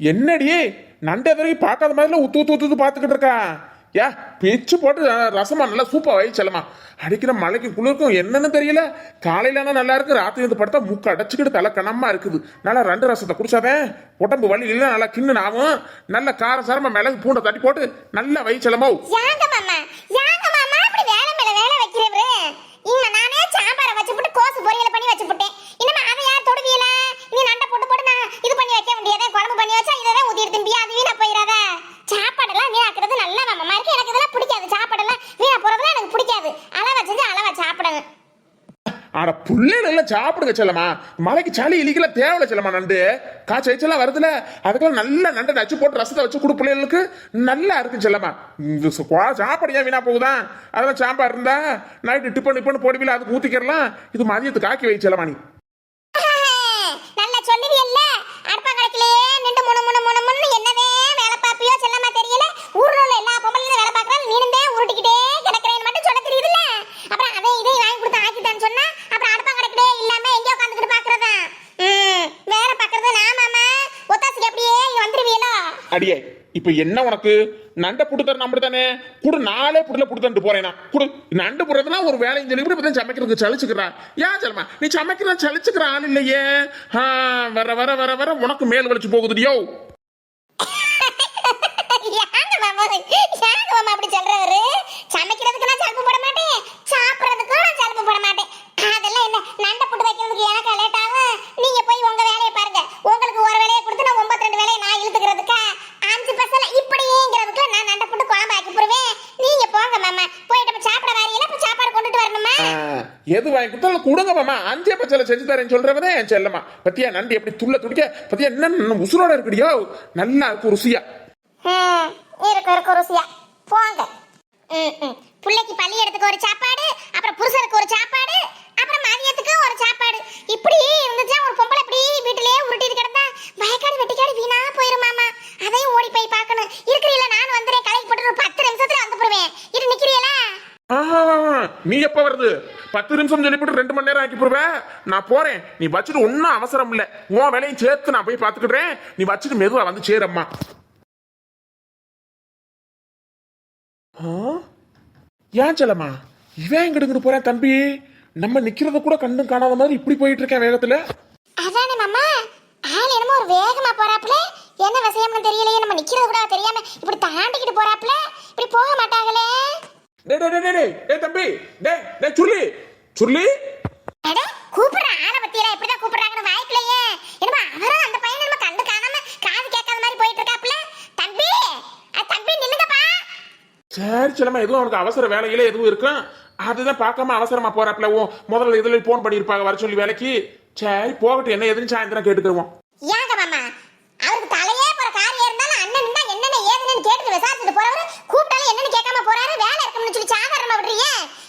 என்னடி? நண்டை வரைக்கும் பார்க்காத மாதிரில உத்து உத்து உத்து பார்த்துக்கிட்டு இருக்கா? ஏ பிச்சு போட்டு ரசமா நல்லா சூப்பா வை செல்லமா அடிக்கிற மலைக்கு குளிர்க்கும் என்னன்னு தெரியல. காலையில ஆனால் நல்லா இருக்கு ராத்திரி வந்து படுத்தா மூக்கு அடைச்சிக்கிட்டு தலை கணமா இருக்குது. நல்லா ரெண்டு ரசத்தை குடிச்சாதே. உடம்பு வலி இல்லை நல்லா கிண்ணு ஆகும். நல்ல காரம் சாரமா மிளகு பூண்டை தட்டி போட்டு நல்லா வை செல்லமோ யாங்க நானே சாம்பாரை வச்சுப்புட்டு கோசு பொரியல பண்ணி வச்சுப்புட்டேன் முடியாதே பண்ணி வச்சா இதை ஊத்தி திரும்பி அது வீணா போயிடாத சாப்பாடெல்லாம் வீணாக்குறது நல்ல மாமா இருக்கு. எனக்கு இதெல்லாம் பிடிக்காது. சாப்பாடெல்லாம் வீணா போறதுலாம் எனக்கு பிடிக்காது. அளவா செஞ்சு அளவா சாப்பிடுங்க ஆனா புள்ளைகள் சாப்பிடுங்க செல்லமா மலைக்கு சளி இலிக்கல தேவையில்ல செல்லமா நண்டு. காய்ச்சல் எச்சலாம் வருதுல. அதுக்கெல்லாம் நல்ல நண்டை நச்சு போட்டு ரசத்தை வச்சு கொடு பிள்ளைகளுக்கு நல்லா இருக்கு செல்லமா இந்த சாப்பாடு ஏன் வீணா போகுதான் அதெல்லாம் சாம்பார் இருந்தா நைட்டு டிப்பன் டிப்பன் போடுவீல அதுக்கு ஊத்திக்கிறலாம். இது மதியத்துக்கு ஆக்கி வை செல்லமா நீ நல்லா சொல்லுவியல்ல அடுப்பங்கரைக்கிலேயே நின்று முணு முணு முணு முணு என்னவே வேலை பாப்பியோ செல்லமா தெரியல ஊர்ல உள்ள எல்லா பொம்பளையும் வேலை பார்க்கறாங்க நீனுந்தே உருட்டிக்கிட்டே கிடக்குறேன்னு மட்டும் சொல்ல தெரியுதுல்ல அப்புறம் அதை இதையும் வாங்கி கொடுத்து ஆக்கிட்டான்னு சொன்னா அப்புறம் அடுப்பங்கரைக்கிலே இல்லாம எங்கேயோ உட்காந்துக்கிட்டு பாக்குறதா ம் வேலை பார்க்கறது நான் மாமா ஒத்தாசிக்கு அப்படியே இங்க வந்துருவீங்களோ அடியே இப்ப என்ன உனக்கு? நண்டை புட்டு தர நம்பர் தானே குடு நாளே புட்டுல புட்டு போறேனா குடு நண்டு புடுறதுனா ஒரு வேலையும் சொல்லி இப்படி சமைக்கிறதுக்கு சலிச்சுக்கிறான் ஏன் செல்லமா நீ சமைக்கிற சலிச்சுக்கிற ஆள் இல்லையே. வர வர வர வர உனக்கு மேல் வலிச்சு போகுதுடியோ யாங்க மாமா யாங்க மாமா அப்படி சொல்றவரு? சமைக்கிறதுக்கு நான் சலுப்பு போட மாட்டேன். சாப்பிடுறதுக்கு நான் சலுப்பு போட மாட்டேன். அதெல்லாம் என்ன? நண்டை போட்டு வைக்கிறதுக்கு எனக்கு லேட் ஆகும்? நீங்க போய் உங்க வேலையை பாருங்க. உங்களுக்கு ஒரு வேலையை கொடுத்து நான் ஒன்பத்தி ரெண்டு வேலையை நான் இழுத்துக்கிறதுக்கா? பசல இப்படிங்கிறதுக்கு நான் நண்டை போட்டு குழம்பு ஆக்கி போடுவேன். நீங்க போங்க மாமா. போயிட்டு அப்ப சாப்பிட வாரியல இப்ப சாப்பாடு கொண்டுட்டு வரணுமா? எது வாங்கி கொடுத்தாலும் கொடுங்க மாமா. அஞ்சே பச்சல செஞ்சு தரேன்னு சொல்றவனே என் செல்லம்மா. பத்தியா நண்டு எப்படி துள்ள துடிக்க? பத்தியா என்ன உசுரோட இருக்குடியோ நல்லா இருக்கும் ருசியா. ம், இருக்கு இருக்கு ருசியா. போங்க. பிள்ளைக்கு பள்ளியிடத்துக்கு ஒரு சாப்பாடு அப்புறம் புருஷனுக்கு ஒரு சாப்பாடு அப்புறம் மதியத்துக்கு ஒரு சாப்பாடு. இப்படி இருந்துச்சா ஒரு பொம்பளை இப்படி வீட்டிலேயே உருட்டிட்டு கிடந்தா வயக்காடு வெட்டிக்காடு வீணா போயிருமாமா அதையும் ஓடி போய் பார்க்கணும் இருக்கிறீல நான் வந்துடுறேன் கலைக்கு போட்டு ஒரு பத்து நிமிஷத்துல வந்து போடுவேன் இரு நிக்கிறீங்களா ஆ, நீ எப்போ வருது? பத்து நிமிஷம் சொல்லிவிட்டு ரெண்டு மணி நேரம் ஆக்கி போடுவேன் நான் போறேன். நீ வச்சுட்டு ஒன்றும் அவசரம் இல்லை. உன் வேலையும் சேர்த்து நான் போய் பாத்துக்கிட்டேன் நீ வச்சுட்டு மெதுவா வந்து சேரம்மா ஆ? ஏன் செல்லம்மா? இவன் எங்கிட்டு போறேன் தம்பி? நம்ம நிக்கிறத கூட கண்டும் காணாத மாதிரி இப்படி போயிட்டு இருக்கேன் வேகத்துல. அதானே மாமா? ஆள் என்னமோ ஒரு வேகமா போறாப்புல. என்ன விஷயம்னு தெரியலையே. நம்ம நிக்கிறது கூட தெரியாம இப்படி தாண்டிக்கிட்டு போறாப்புல. இப்படி போக மாட்டாங்களே. டேய், டேய் டேய், டேய் டேய் தம்பி டேய் டேய் சுருளி சுருளி. அட கூப்பிடுற ஆளை பத்தியில எப்படிதான் கூப்பிடுறாங்கன்னு வாய்க்கலையே என்னமா அவரும் அந்த பையன் நம்ம கண்டு காணாம காது கேட்காத மாதிரி போயிட்டு இருக்காப்புல தம்பி அ, தம்பி நில்லுங்கப்பா. சரி செல்லம்மா எதுவும் அவனுக்கு அவசர வேலையில எதுவும் இருக்கும் அதுதான் பார்க்காம அவசரமா போறாப்ல ஓ முதல்ல இதுல போன் பண்ணியிருப்பாங்க வர சொல்லி வேலைக்கு. சரி போகட்டும் என்ன எதுன்னு சாயந்தரம் கேட்டுக்கிருவோம். ஏங்க மாமா அவருக்கு தலையே போற காரியம் இருந்தாலும் அண்ணன் நின்றா என்னென்ன ஏதுன்னு கேட்டு விசாரிச்சுட்டு போறவரு என்னன்னு கேட்காம போறாரு வேலை இருக்கும்னு சொல்லி சாதாரணமா விடுறீங்க?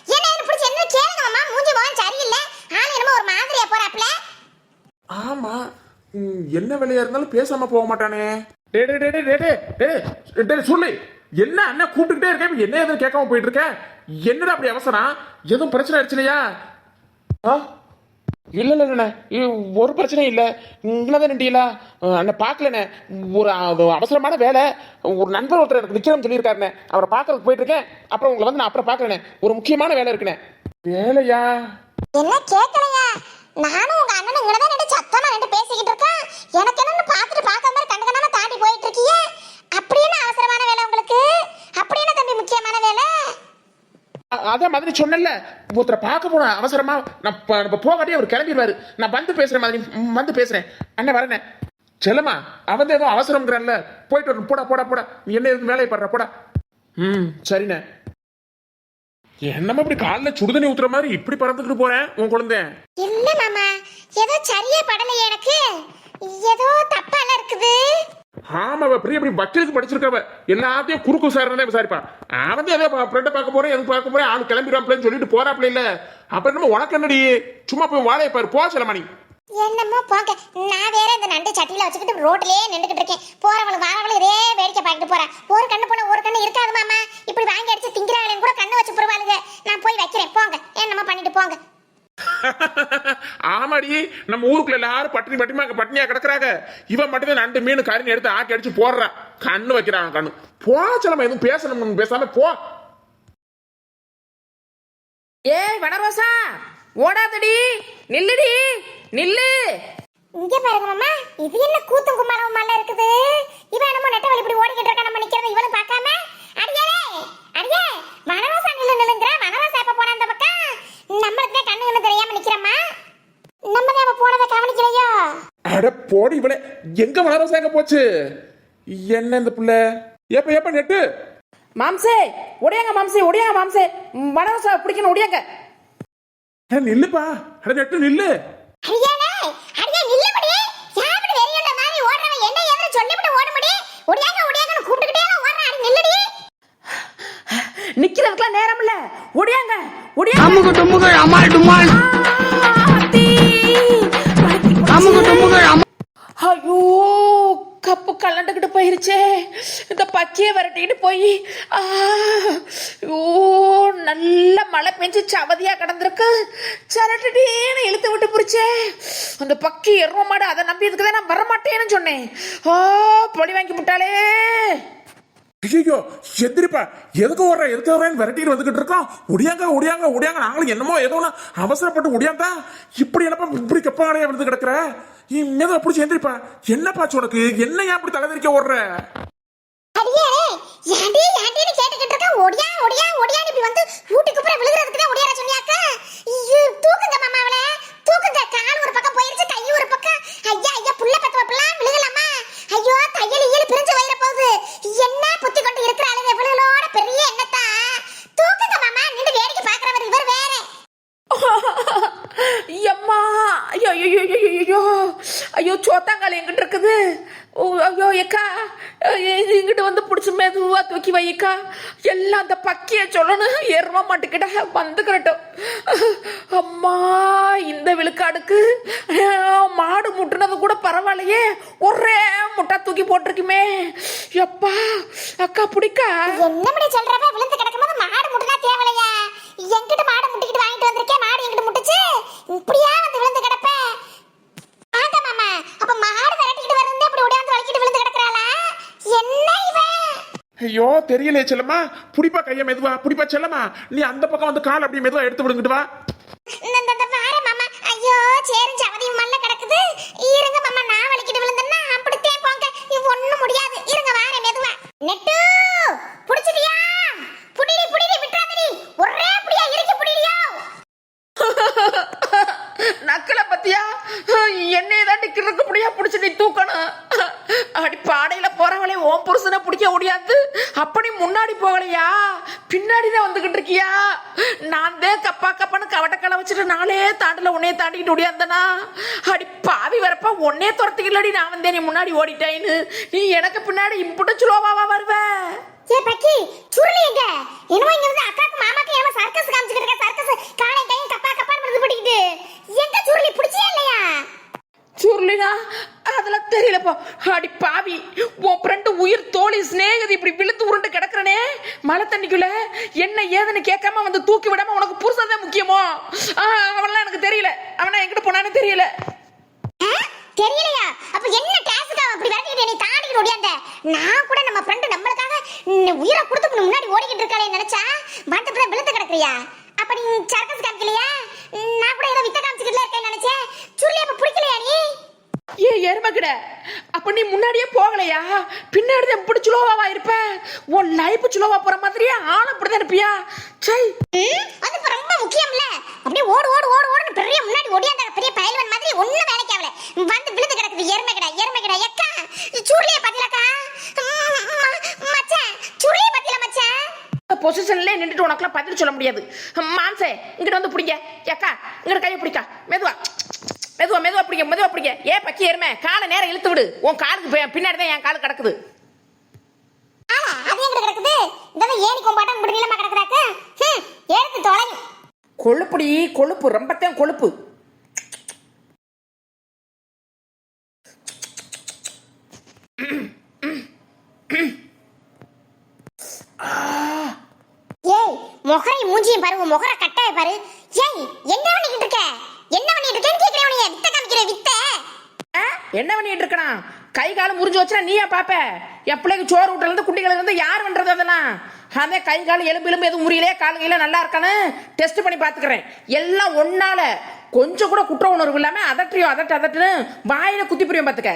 என்ன என்ன பிடிச்சி என்ன கேளுங்க மாமா மூஞ்சி போகன் சரியில்லை. ஆள் என்னமோ ஒரு மாதிரியா போறாப்ல ஆமா. என்ன வேலையா இருந்தாலும் பேசாம போக மாட்டானே. டே டே டே டே டே டே டே சொல்லு. என்ன அண்ணன் கூப்பிட்டுக்கிட்டே இருக்கேன் என்ன எதுவும் கேட்காம போயிட்டு இருக்க? என்னடா அப்படி அவசரம்? எதுவும் பிரச்சனை ஆயிடுச்சு இல்லையா ஆ? இல்லை இல்லை இல்ல ஒரு பிரச்சனையும் இல்லை. இங்கதான் நின்றீங்களா அண்ணன் பார்க்கலண்ணே. ஒரு அவசரமான வேலை. ஒரு நண்பர் ஒருத்தர் எனக்கு நிக்கிறோம் சொல்லியிருக்காருண்ணே. அவரை பார்க்கறதுக்கு போயிட்டு இருக்கேன் அப்புறம் உங்களை வந்து நான் அப்புறம் பார்க்கறேனே ஒரு முக்கியமான வேலை இருக்குண்ணே. வேலையா? என்ன கேட்கலையா நானும் உங்க அண்ணனும் இங்கதான் நின்று சத்தமா நின்று பேசிக்கிட்டு இருக்கேன் எனக்கு என்னன்னு பார்த்துட்டு பார்க்காத மாதிரி கண்டு தாண்டி போயிட்டு இருக்கீங்க அப்படி என்ன அவசரமான வேலை உங்களுக்கு அப்படி என்ன தம்பி முக்கியமான வேலை அதே அதான் மாதிரி சொன்னல ஒருத்தரை பார்க்க போன அவசரமா நான் நம்ம இப்ப போகாட்டி அவர் கிளம்பிடுவாரு. நான் வந்து பேசுற மாதிரி வந்து பேசுறேன். அண்ணன் வரேனே செல்லம்மா அவன் ஏதோ அவசரம்ங்கிறான்ல. போயிட்டு வரணும். போடா போடா போடா. நீ என்ன எதுக்கு வேலையை படுற போடா. ம் சரிண்ணே. என்னம்மா இப்படி காலில் சுடுதண்ணி ஊத்துற மாதிரி இப்படி பறந்துக்கிட்டு போறேன் உன் குழந்தை? இல்ல மாமா ஏதோ சரியா படலையே எனக்கு. ஏதோ தப்பால இருக்குது. ஆமா அவ பெரிய பெரிய வக்கீலுக்கு படிச்சிருக்கவ. எல்லாத்தையும் குறுக்கு விசாரணை விசாரிப்பான் அவன் வந்து ஏதோ ஃப்ரெண்டை பார்க்க போறேன் எனக்கு பார்க்க போறேன் ஆள் கிளம்பிடுவாப்லன்னு சொல்லிட்டு போறாப்ல இல்ல. அப்புறம் நம்ம உனக்கு என்னடி? சும்மா போய் வாழையை பாரு போ செல்லமணி என்னமோ போங்க. நான் வேற இந்த நண்டு சட்டியில வச்சுக்கிட்டு ரோட்லயே நின்றுகிட்டு இருக்கேன். போறவளும் வாரவளும் இதே வேடிக்கை பார்த்துட்டு போறேன் ஒரு கண்ணு போன ஒரு கண்ணு இருக்காது மாமா. இப்படி வாங்கி அடிச்சு திங்கிறாளேன்னு கூட கண்ணு வச்சு போடுவாளுங்க. நான் போய் வைக்கிறேன். போங்க. என்னமோ பண்ணிட்டு போங்க. ஆமாடி நம்ம ஊருக்குள்ள எல்லாரும் பட்டினி பட்டிமா பட்டினியா கிடக்குறாங்க. இவன் மட்டும் தான் நண்டு மீன் கறின்னு எடுத்து ஆக்கி அடிச்சு போடுறான் கண்ணு வைக்கிறான் கண்ணு. போ எதுவும் பேசணும் பேசாம போ. ஏய் வனரோசா ஓடாதடி. நில்லுடி நில்லு. இங்க பாருங்க மாமா இது என்ன கூத்தும் கும்மாளவுமால இருக்குது? இவன் என்னமோ நெட்ட வழி இப்படி ஓடிக்கிட்டு இருக்கா நம்ம நிக்கிறத இவனும் பார்க்காம? அடியே அடியே வனவாசா நில்லு நில்லுங்கிற. வனவாசா எப்ப போன அந்த பக்கம் நம்மளுக்கு தான் கண்ணு கண்ணு தெரியாம நிக்கிறோமா நம்ம தான் அவ போனதை கவனிக்கலையோ? அட போடி இவளே எங்க வளரசா எங்க போச்சு? என்ன இந்த புள்ள? எப்ப எப்ப நெட்டு? மாம்சே ஒடியாங்க மாம்சே ஒடியாங்க மாம்சே. வனரோசா பிடிக்கணும் ஒடியாங்க. நில்லுப்பா. அட நெட்டு நில்லு. அடியானே அடியே நில்லுபடி யாபடி வெறியுண்ட மாதிரி ஓடுறவன் என்ன ஏதுன்னு சொல்லிவிட்டு ஓடுபடி ஒடியாங்க ஒடியாங்கன்னு கூப்பிட்டுக்கிட்டே ஓடுறான் அடி நில்லுடி நிக்கிறதுக்குலாம் நேரம் இல்ல ஒடியாங்க ஒடியாங்க அமுகு டுமுகு அமால் டுமால். போச்சு. அமுகு டுமுகு ஐயோ கப்பு கலண்டுக்கிட்டு போயிருச்சே. இந்த பக்கியை விரட்டிக்கிட்டு போய் ஆ, ஐயோ நல்ல மழை பெஞ்சு சவதியா கிடந்திருக்கு. சரட்டுடேன்னு இழுத்து விட்டு போருச்சே அந்த பக்கி எருவ மாடு அதை நம்பி இதுக்கு நான் வரமாட்டேன்னு சொன்னேன். ஓ பொடி வாங்கி விட்டாளே ஐயோ எந்திரிப்பா. எதுக்கு வர்ற எதுக்கு வர்றேன்னு விரட்டிட்டு வந்துகிட்டு இருக்கோம். ஒடியாங்க ஒடியாங்க ஒடியாங்க. நாங்களும் என்னமோ ஏதோ ஒண்ணு அவசரப்பட்டு ஒடியாந்தா இப்படி என்னப்பா இப்படி கப்பாடையா வந்து கிடக்குற? மெதுவா பிடிச்சி எந்திரிப்பா. என்னப்பாச்சு உனக்கு? என்ன ஏன் அப்படி தலைவரிக்க ஓடுற? அடியானே யாண்டி யாண்டின்னு கேட்டுக்கிட்டு இருக்க? ஒடியா ஒடியா ஒடியான்னு இப்படி வந்து வீட்டுக்கு அப்புறம் விழுகிறதுக்கு தான் ஒடியார சொன்னியாக்க? ஐயோ தூக்குங்க மாமா அவளை. தூக்குங்க கால் ஒரு பக்கம் போயிருச்சு கை ஒரு பக்கம் ஐயா ஐயா புள்ள பத்து வப்பலாம் விழுகலாமா ஐயோ தையல் ஈயல் பிரிஞ்சு வயிற போகுது என்ன புத்தி கொண்டு இருக்கிற அழுக விழுகளோட பெரிய எண்ணத்தா தூக்குங்க மாமா நின்று வேடிக்கை பாக்குறவர் இவர் வேற ஐயம்மா ஐயோ ஐயோ ஐயோ ஐயோ, ஐயோ ஐயோ சோத்தாங்கால் எங்கிட்ட இருக்குது ஓ ஐயோ ஏக்கா இது இங்கிட்ட வந்து பிடிச்சி மெதுவா தூக்கி வைக்கா எல்லாம் அந்த பக்கிய சொல்லணும் மாட்டுக்கிட்ட வந்துக்கிறட்டும். அம்மா இந்த விழுக்காடுக்கு மாடு முட்டுனது கூட பரவாயில்லையே. ஒரே முட்டா தூக்கி போட்டிருக்குமே. எப்பா அக்கா பிடிக்கா? என்னமடி சொல்றப்ப விழுந்து கிடக்கும்போது மாடு முட்டுனா தேவலையா எங்கிட்ட மாடு முட்டிக்கிட்டு வாங்கிட்டு வந்திருக்கேன் மாடு என்கிட்ட முட்டுச்சு. இப்படியா வந்து விழுந்து கிடப்ப ஆண்டா மாமா அப்ப மாடு விரட்டிக்கிட்டு வரந்தே அப்படி உடையாந்து வலிக்கிட்டு விழுந்து கிடக்குறாளா என்ன இவன் ஐயோ தெரியலையே செல்லம்மா. புடிப்பா கைய மெதுவா புடிப்பா செல்லம்மா. நீ அந்த பக்கம் வந்து கால் அப்படியே மெதுவா எடுத்து விடுங்கிட்டு வா. இந்த இந்த வாரேன் மாமா. ஐயோ சேரும் சவதியும் மல்ல கிடக்குது. இருங்க மாமா நான் வலிக்கிட்டு விழுந்தேன்னா அப்படித்தே போங்க. இது ஒண்ணும் முடியாது. இருங்க வாரேன் மெதுவா. நெட்டு புடிச்சிட்டியா? புடிடி புடிடி விட்டுறாதடி. ஒரே புடியா இறுக்கி புடிடியோ. நக்கலை பத்தியா? என்னைய தான் நிக்கிறதுக்கு முடியா பிடிச்சி நீ தூக்கணும்? அடி பாடையில போறவளே ஓம் புருஷனை பிடிக்க முடியாது. அப்படி முன்னாடி போகலையா? பின்னாடி தான் வந்துகிட்டு இருக்கியா? நான் தான் கப்பா கப்பான்னு கவட்டக்கலை வச்சுட்டு நாளே தாண்டில உன்னைய தாண்டிக்கிட்டு முடியாதுனா அடி பாவி வரப்ப உன்னே துரத்திக்கலடி நான் வந்தேன் நீ முன்னாடி ஓடிட்டேன்னு. நீ எனக்கு பின்னாடி இம்புட்டு சுலோவாவா வருவ? ஏ பக்கி சுருளி எங்க? என்னமோ இங்க வந்து அக்காக்கு மாமாக்கு ஏமா சர்க்கஸ் காமிச்சிட்டு இருக்க சர்க்கஸ் காலை கையும் கப்பா கப்பான்னு வந்து போட்டுக்கிட்டு எங்க சுருளி பிடிச்சியா இல்லையா சுருளினா அதெல்லாம் தெரியலப்பா அடி பாவி உன் ஃப்ரெண்டு உயிர் தோழி சிநேகிதி இப்படி விழுந்து உருண்டு கிடக்குறனே மழை தண்ணிக்குள்ள என்ன ஏதுன்னு கேட்காம வந்து தூக்கி விடாம உனக்கு புருஷன் தான் முக்கியமோ? அவன்லாம் எனக்கு தெரியல. அவனை எங்கிட்ட போனான்னு தெரியல? தெரியலையா? அப்ப என்ன டாஸ்க்கு அப்படி விரட்டிட்டு நீ தாண்டிட்டு ஓடியாந்த? நான் கூட நம்ம ஃப்ரெண்டு நம்மளுக்காக உயிரை கொடுத்து முன்னாடி ஓடிக்கிட்டு இருக்காளே நினைச்சா? வந்து விழுந்து கிடக்குறியா? அப்ப நீ சர்க்கஸ் காமிக்கலையா? நான் கூட ஏதோ வித்த காமிச்சுக்கிட்டு இருக்கேன்னு நினைச்சேன். சுருளி அப்ப பிடிக்கலையா நீ? ஏ எருமக்கிட அப்ப நீ முன்னாடியே போகலையா? பின்னாடி தான் இப்படி சுலோவாவா இருப்ப? உன் லைஃப் சுலோவா போற மாதிரியே ஆள் அப்படிதான் இருப்பியா? சை. அது ரொம்ப முக்கியம்ல. அப்படியே ஓடு ஓடு ஓடு ஓடுன்னு பெரிய முன்னாடி ஓடியாந்த பெரிய பயல்வன் மாதிரி ஒண்ணும் வேலைக்கு ஆகல. வந்து விழுந்து கிடக்குது எருமை கிடா எருமை கிடா. எக்கா சுருளிய ம- மச்சான் சுருளிய பாத்தீங்களா மச்சான் பொசிஷன்ல நின்றுட்டு உனக்குலாம் பதில் சொல்ல முடியாது. மாம்சே இங்கிட்ட வந்து பிடிங்க. ஏக்கா இங்கிட்ட கையை பிடிக்கா. பிடிங்க மெதுவா பிடிங்க ஏ பக்கி எருமை காலை நேரம் இழுத்து விடு. உன் காலுக்கு பின்னாடி தான் என் காலு கிடக்குது. கொழுப்புடி கொழுப்பு. ரொம்பத்தான் கொழுப்பு. முகரை மூஞ்சியும் பாரு. உன் முகர கட்டாய பாரு ஏய் என்ன பண்ணிக்கிட்டு இருக்க என்ன பண்ணிட்டு இருக்கேன்னு கேக்குறேன் உன்னைய என்ன பண்ணிட்டு இருக்கணும் கை காலம் முறிஞ்சு வச்சுனா நீயா பாப்ப? என் பிள்ளைக்கு சோறு விட்டுல இருந்து குண்டிகள் இருந்து யார் பண்றது அதெல்லாம்? அதே கை கால் எலும்பு எலும்பு எதுவும் முறியலே கால் கையில நல்லா இருக்கான்னு டெஸ்ட் பண்ணி பாத்துக்கிறேன். எல்லாம் ஒன்னால கொஞ்சம் கூட குற்ற உணர்வு இல்லாம அதட்டியோ அதட்டு அதட்டுன்னு வாயில குத்தி புரியும் பாத்துக்க.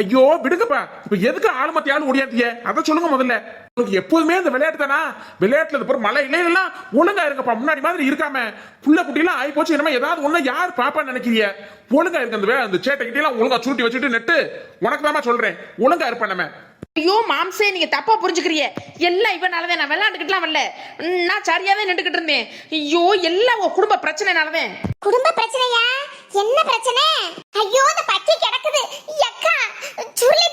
ஐயோ விடுங்கப்பா. இப்ப எதுக்கு ஆளுமத்தி ஓடியாட்டிய? அதை சொல்லுங்க முதல்ல. உங்களுக்கு எப்போதுமே இந்த விளையாட்டு தானா விளையாட்டுல இது பாரு, மழை இல்லையெல்லாம் ஒழுங்கா இருங்கப்பா. முன்னாடி மாதிரி இருக்காம. புள்ள குட்டிலாம் ஆகி போச்சு. இனிமே ஏதாவது ஒண்ணு யார் பாப்பான்னு நினைக்கிறீங்க? ஒழுங்கா இருக்கு அந்த சேட்டை கிட்டலாம் ஒழுங்கா சுருட்டி வச்சுட்டு நெட்டு. உனக்கு தாமா சொல்றேன். ஒழுங்கா இருப்பேன் நம்ம. ஐயோ மாம்சே நீங்க தப்பா புரிஞ்சுக்கிறிய எல்லாம் இவனாலதான். நான் விளையாண்டுக்கிட்டுலாம் வரல. நான் சரியா தான் நின்றுக்கிட்டு இருந்தேன். ஐயோ எல்லாம் உன் குடும்ப பிரச்சனைனாலதான். குடும்ப பிரச்சனையா? என்ன பிரச்சனை? ஐயோ அந்த பச்சை கிடக்குது. அக்கா சுருளி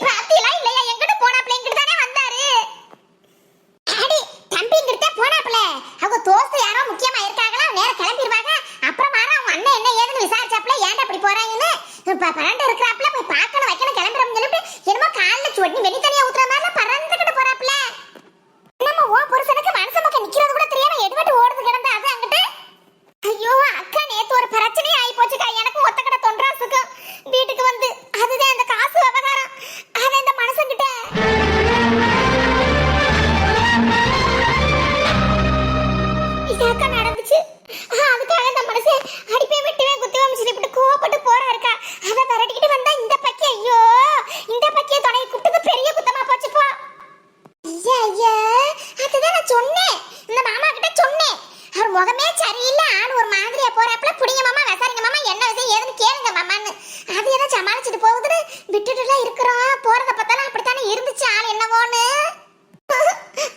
அவர் சரியில்லை ஒரு மாதிரியா போறாப்புல. புடிங்க மாமா விசாரிங்க மாமா என்ன விஷயம் ஏதுன்னு கேளுங்க மாமான்னு. அது ஏதோ சமாளிச்சுட்டு போகுதுன்னு விட்டுட்டுலாம் இருக்கிறோம் போறத பார்த்தாலும் அப்படித்தானே இருந்துச்சு ஆள் என்னவோன்னு.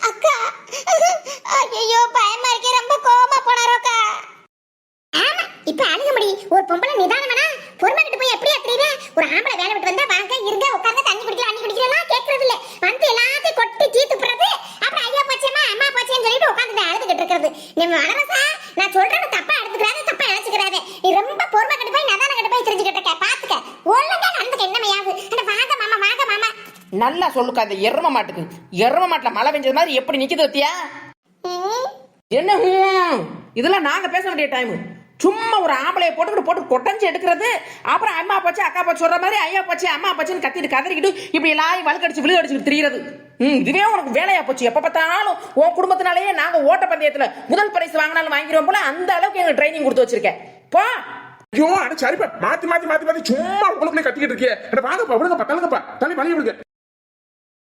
அக்கா ஐயோ பயமா இருக்கே ரொம்ப கோவமா போனாரோக்கா ஆமா இப்ப அணுக முடி. ஒரு பொம்பளை நிதானமானா பொறுமை கிட்ட போய் எப்படி அத்துறீங்க ஒரு ஆம்பளை வேலை விட்டு வந்தா வாங்க இருங்க உட்கார்ந்து தண்ணி குடிக்கலாம் அண்ணி குடிக்கலாம் கேட்கறது இல்ல வந்து எல்லாத்தையும் கொட்டி தீத்து போறது அப்புறம் ஐயா போச்சேம்மா அம்மா போச்சேன்னு சொல்லிட்டு உட்கார்ந்து அழுதுகிட்டு இருக்கிறது நீ வளரசா நான் சொல்றது தப்பா எடுத்துக்கிறாத தப்பா நினைச்சுக்கிறாத நீ ரொம்ப பொறுமை கிட்ட போய் நிதானம் கிட்ட போய் தெரிஞ்சுக்கிட்டு இருக்க பாத்துக்க ஒழுங்கா நடந்துக்க என்னமையாவது அட வாங்க மாமா வாங்க மாமா நல்லா சொல்லுக்கா அந்த எரும மாட்டுக்கு. எரும மாட்டுல மழை பெஞ்சது மாதிரி எப்படி நிக்குது பத்தியா? என்ன ஹூம்? இதெல்லாம் நாங்க பேச வேண்டிய டைம் சும்மா ஒரு ஆம்பளைய போட்டுக்கிட்டு போட்டு கொட்டஞ்சு எடுக்கிறது. அப்புறம் அம்மா பச்சை அக்கா பச்சை சொல்ற மாதிரி ஐயா பச்சை அம்மா பச்சைன்னு கத்திட்டு கதறிக்கிட்டு இப்படி எல்லாம் வழுக்கடிச்சு விழு அடிச்சுட்டு திரியறது. ம் இதுவே உனக்கு வேலையா போச்சு. எப்ப பார்த்தாலும் உன் குடும்பத்தினாலேயே நாங்க ஓட்ட பந்தயத்துல முதல் பரிசு வாங்கினாலும் வாங்கிடுவோம் போல அந்த அளவுக்கு எங்களுக்கு ட்ரைனிங் கொடுத்து வச்சிருக்கேன். போ. ஐயோ அட சரிப்பா. மாத்தி மாத்தி மாத்தி மாத்தி சும்மா உங்களுக்குள்ளே கத்திக்கிட்டு இருக்கே அட வாங்கப்பா விடுங்கப்பா தள்ளுங்கப்பா. தள்ளி வழி விடுங்க